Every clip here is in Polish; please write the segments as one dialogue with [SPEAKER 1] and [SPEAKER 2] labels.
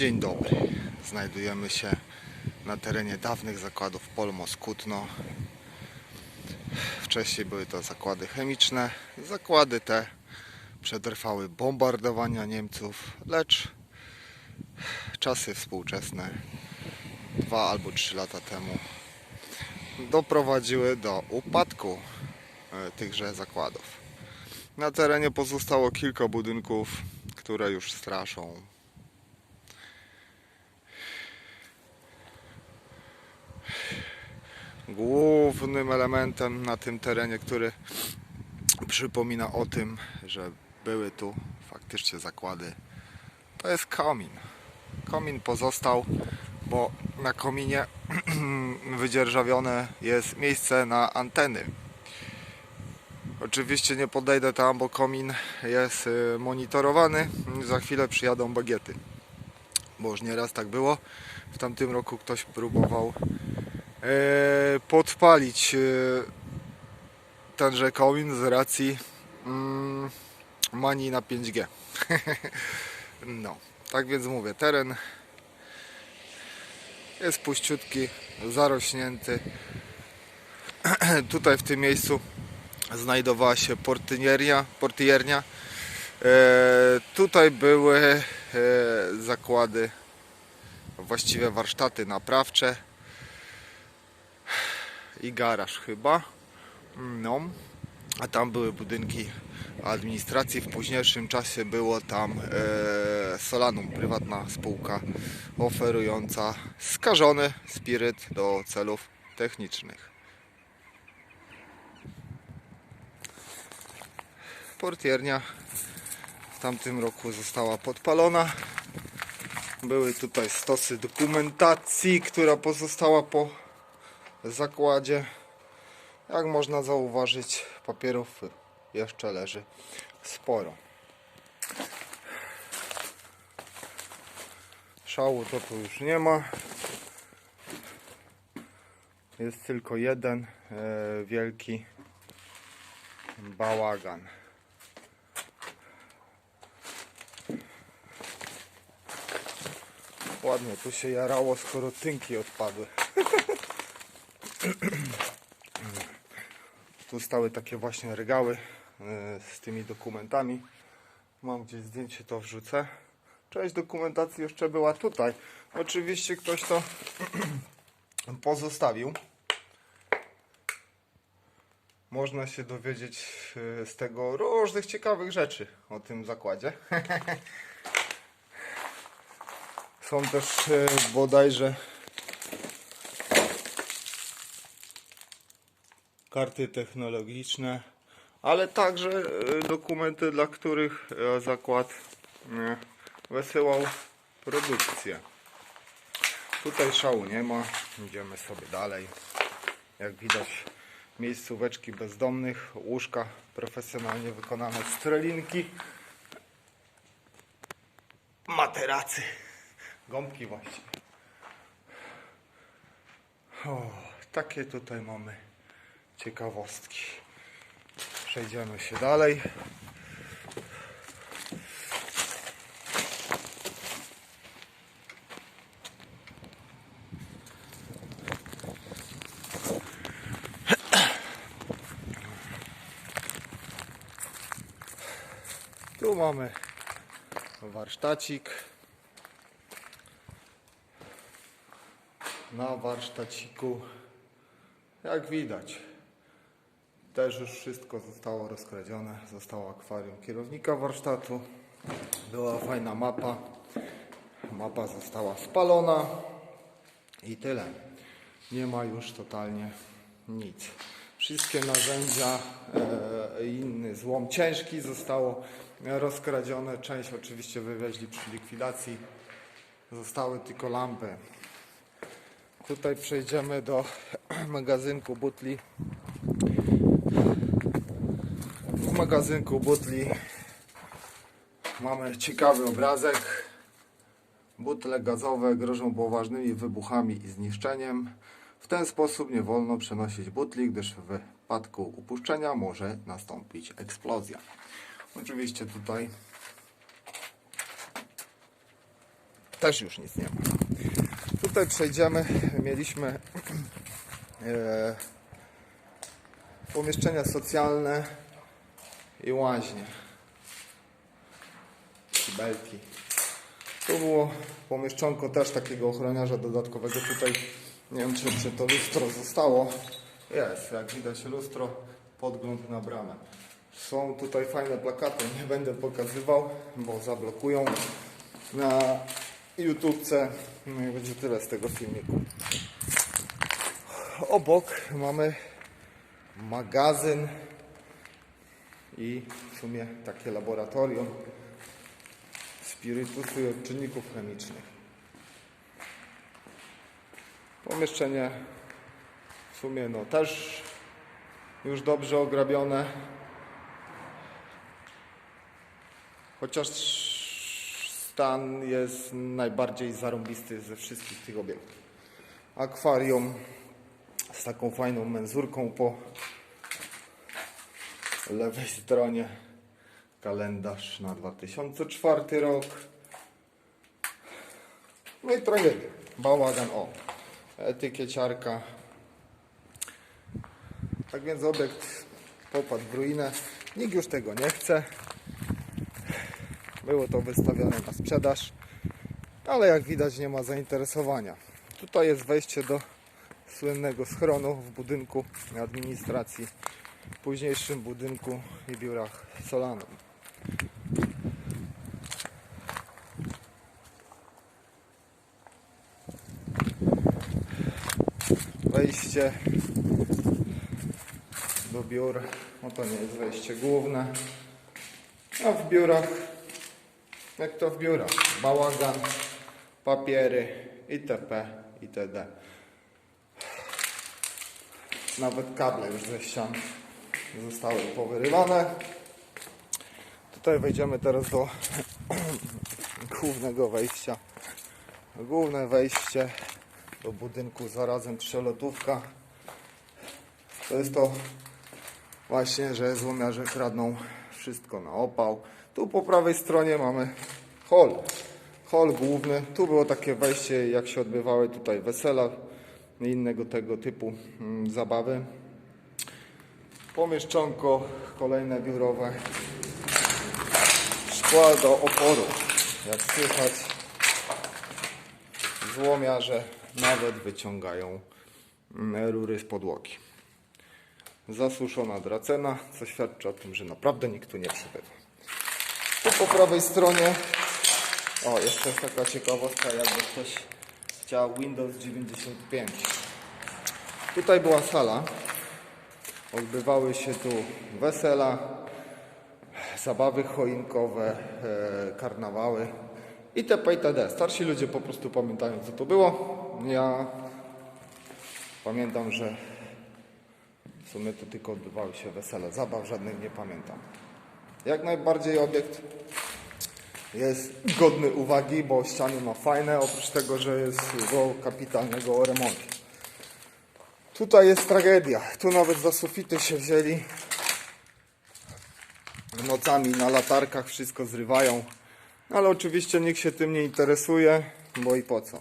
[SPEAKER 1] Dzień dobry. Znajdujemy się na terenie dawnych zakładów Polmos Kutno. Wcześniej były to zakłady chemiczne. Zakłady te przetrwały bombardowania Niemców, lecz czasy współczesne, dwa albo trzy lata temu, doprowadziły do upadku e, tychże zakładów. Na terenie pozostało kilka budynków, które już straszą. Głównym elementem na tym terenie, który przypomina o tym, że były tu faktycznie zakłady, to jest komin. Komin pozostał, bo na kominie wydzierżawione jest miejsce na anteny. Oczywiście nie podejdę tam, bo komin jest y, monitorowany. Za chwilę przyjadą bagiety. Bo już nieraz tak było. W tamtym roku ktoś próbował podpalić e, tenże komin z racji mm, manii na 5G. no, tak więc mówię, teren jest puściutki, zarośnięty. Tutaj w tym miejscu znajdowała się portyniernia, portiernia. E, tutaj były e, zakłady, właściwie warsztaty naprawcze i garaż chyba. No, a tam były budynki administracji. W późniejszym czasie było tam e, Solanum, prywatna spółka oferująca skażony spiryt do celów technicznych. Portiernia w tamtym roku została podpalona. Były tutaj stosy dokumentacji, która pozostała po zakładzie. Jak można zauważyć, papierów jeszcze leży sporo. Szału to tu już nie ma. Jest tylko jeden e, wielki bałagan. Ładnie tu się jarało, skoro tynki odpadły. Tu stały takie właśnie regały e, z tymi dokumentami. Mam gdzieś zdjęcie, to wrzucę. Część dokumentacji jeszcze była tutaj. Oczywiście ktoś to pozostawił. Można się dowiedzieć e, z tego różnych ciekawych rzeczy o tym zakładzie. Są też e, bodajże karty technologiczne, ale także e, dokumenty, dla których e, zakład e, wysyłał produkcję. Tutaj szału nie ma, idziemy sobie dalej. Jak widać miejscóweczki bezdomnych, łóżka profesjonalnie wykonane, strelinki, materacy, gąbki właściwie. O, takie tutaj mamy ciekawostki. Przejdziemy się dalej. Tu mamy warsztacik. Na warsztaciku, jak widać, też już wszystko zostało rozkradzione. Zostało akwarium kierownika warsztatu. Była fajna mapa. Mapa została spalona. I tyle. Nie ma już totalnie nic. Wszystkie narzędzia e, i inny złom ciężki zostało rozkradzione. Część oczywiście wywieźli przy likwidacji. Zostały tylko lampy. Tutaj przejdziemy do magazynku butli. W magazynku butli mamy ciekawy obrazek. Butle gazowe grożą poważnymi wybuchami i zniszczeniem. W ten sposób nie wolno przenosić butli, gdyż w wypadku upuszczenia może nastąpić eksplozja. Oczywiście tutaj też już nic nie ma. Tutaj przejdziemy, mieliśmy e, pomieszczenia socjalne i łaźnie. Kibelki. Tu było pomieszczonko też takiego ochroniarza dodatkowego. Tutaj nie wiem, czy, czy to lustro zostało. Jest, jak widać lustro, podgląd na bramę. Są tutaj fajne plakaty, nie będę pokazywał, bo zablokują na YouTubce. No i będzie tyle z tego filmiku. Obok mamy magazyn i w sumie takie laboratorium spirytusu i odczynników chemicznych. Pomieszczenie w sumie no też już dobrze ograbione. Chociaż stan jest najbardziej zarąbisty ze wszystkich tych obiektów. Akwarium z taką fajną menzurką po lewej stronie. Kalendarz na 2004 rok. No i tragedia. Bałagan o. Etykieciarka. Tak więc obiekt popadł w ruinę. Nikt już tego nie chce. Było to wystawione na sprzedaż, ale jak widać nie ma zainteresowania. Tutaj jest wejście do słynnego schronu w budynku administracji, późniejszym budynku i biurach Solanum. Wejście do biur, no to nie jest wejście główne, a w biurach jak to w biurach? Bałagan, papiery, itp. itd. Nawet kable już ze ścian zostały powyrywane. Tutaj wejdziemy teraz do głównego wejścia. Główne wejście do budynku zarazem przelotówka. To jest to właśnie, że złomiarze kradną wszystko na opał. Tu po prawej stronie mamy hol. Hol główny. Tu było takie wejście, jak się odbywały tutaj wesela i innego tego typu mm, zabawy. Pomieszczonko kolejne biurowe. Szkła do oporu. Jak słychać, złomiarze nawet wyciągają mm, rury z podłogi. Zasuszona dracena, co świadczy o tym, że naprawdę nikt tu nie przebywa. Tu po prawej stronie, o jeszcze jest taka ciekawostka, jakby ktoś chciał Windows 95. Tutaj była sala, odbywały się tu wesela, zabawy choinkowe, e, karnawały itp. itd. Starsi ludzie po prostu pamiętają co to było. Ja pamiętam, że w sumie tu tylko odbywały się wesele. Zabaw żadnych nie pamiętam. Jak najbardziej obiekt jest godny uwagi, bo ściany ma fajne, oprócz tego, że jest do kapitalnego remontu. Tutaj jest tragedia. Tu nawet za sufity się wzięli. Nocami na latarkach wszystko zrywają. Ale oczywiście nikt się tym nie interesuje, bo i po co.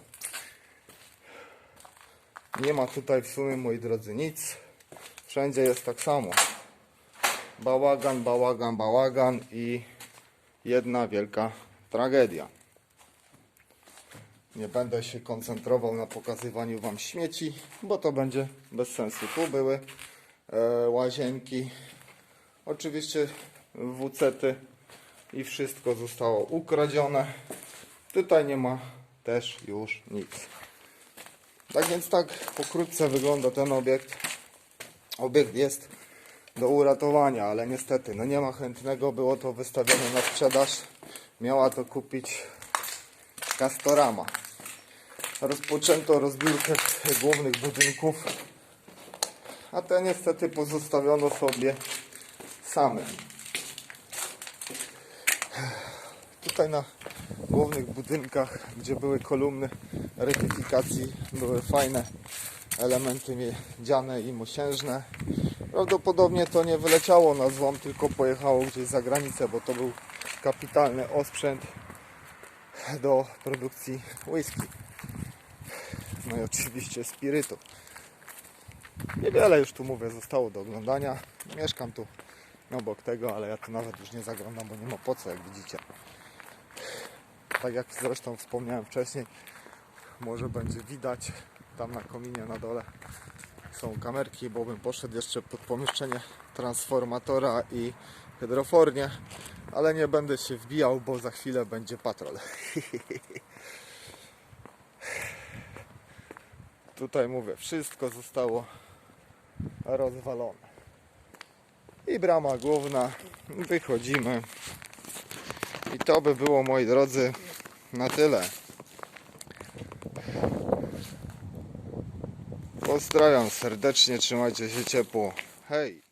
[SPEAKER 1] Nie ma tutaj w sumie, moi drodzy, nic. Wszędzie jest tak samo. Bałagan, bałagan, bałagan i jedna wielka tragedia. Nie będę się koncentrował na pokazywaniu Wam śmieci, bo to będzie bez sensu. Tu były e, łazienki, oczywiście WC-ty i wszystko zostało ukradzione. Tutaj nie ma też już nic. Tak więc tak pokrótce wygląda ten obiekt. Obiekt jest do uratowania, ale niestety no nie ma chętnego. Było to wystawione na sprzedaż. Miała to kupić Castorama. Rozpoczęto rozbiórkę głównych budynków, a te niestety pozostawiono sobie samym. Tutaj na głównych budynkach, gdzie były kolumny retyfikacji, były fajne elementy miedziane i mosiężne. Prawdopodobnie to nie wyleciało na złom, tylko pojechało gdzieś za granicę, bo to był kapitalny osprzęt. do produkcji whisky. No i oczywiście spirytu. Niewiele już tu mówię zostało do oglądania. Mieszkam tu obok tego, ale ja tu nawet już nie zaglądam, bo nie ma po co, jak widzicie. Tak jak zresztą wspomniałem wcześniej, może będzie widać tam na kominie na dole są kamerki, bo bym poszedł jeszcze pod pomieszczenie transformatora i hydrofornię, ale nie będę się wbijał, bo za chwilę będzie patrol. Tutaj mówię, wszystko zostało rozwalone. I brama główna, wychodzimy. I to by było, moi drodzy, na tyle. Pozdrawiam serdecznie, trzymajcie się ciepło. Hej!